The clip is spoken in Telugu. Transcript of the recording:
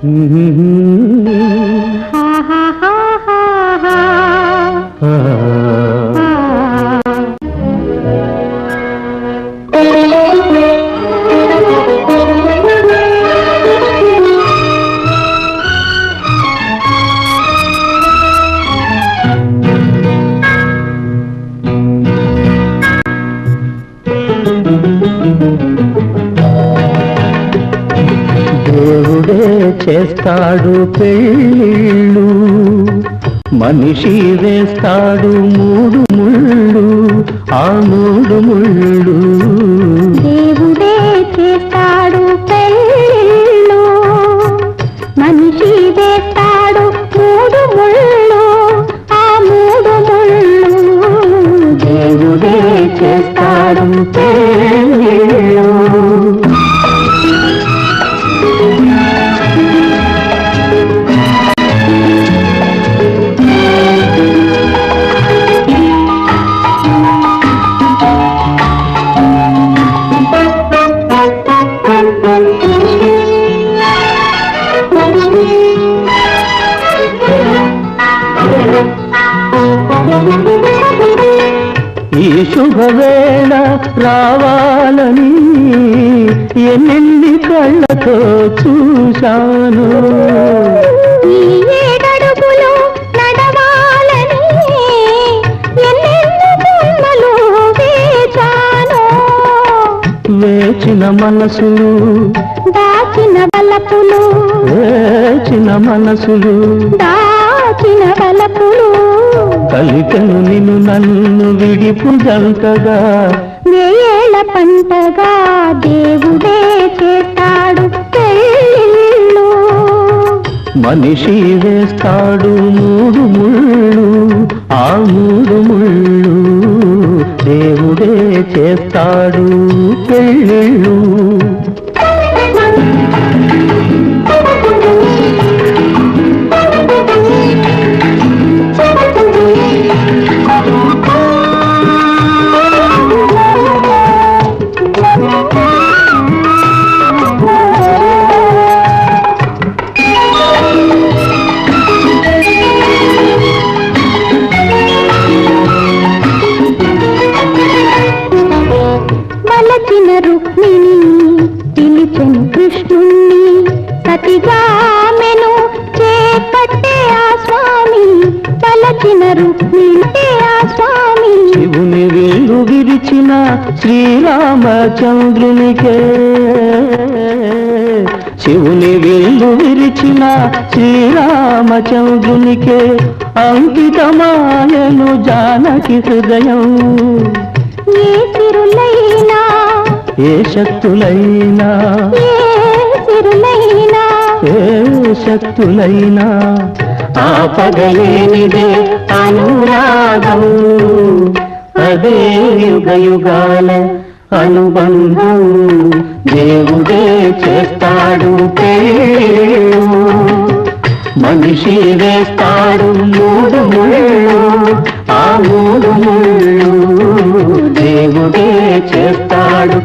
Mm-hmm. చేస్తాడు పెళ్ళిళ్ళు. మనిషి వేస్తాడు మూడు ఈ శుభవేళ రావాలని ఎన్నెన్ని కళ్ళతో చూశాను. వేచాను. మనసులు దాచిన వలపులు వేచిన మనసులు దాచిన కలికను నిన్ను నన్ను విడిపు జంటగా వేయేళ్ళ పంటగా దేవుడే చేస్తాడు మనిషి వేస్తాడు మూడు ముళ్ళు ఆ మూడు ముళ్ళు దేవుడే చేస్తాడు పెళ్ళిళ్ళు. మలచిన రుక్మిణి పిలిచెను కృష్ణుణ్ణి. సతిగామెను చేపట్టే ఆ స్వామి పలచిన రుక్మిణి ఆ స్వామి. శివుని వేలు విరిచిన శ్రీరామచంద్రునికే శివుని వేలు విరిచిన శ్రీరామచంద్రునికే అంకితమాయను జానకి హృదయం. ఏ శక్తులైనా ఏ శక్తులైనా ఆ పగలేనిదే అనురాగం. అదే యుగ యుగాల అనుబంధం. దేవుడే చేస్తాడు మనిషి వేస్తాడు మూడు ముళ్ళు. ఆ మూడు ముళ్ళు దేవుడే చేస్తాడు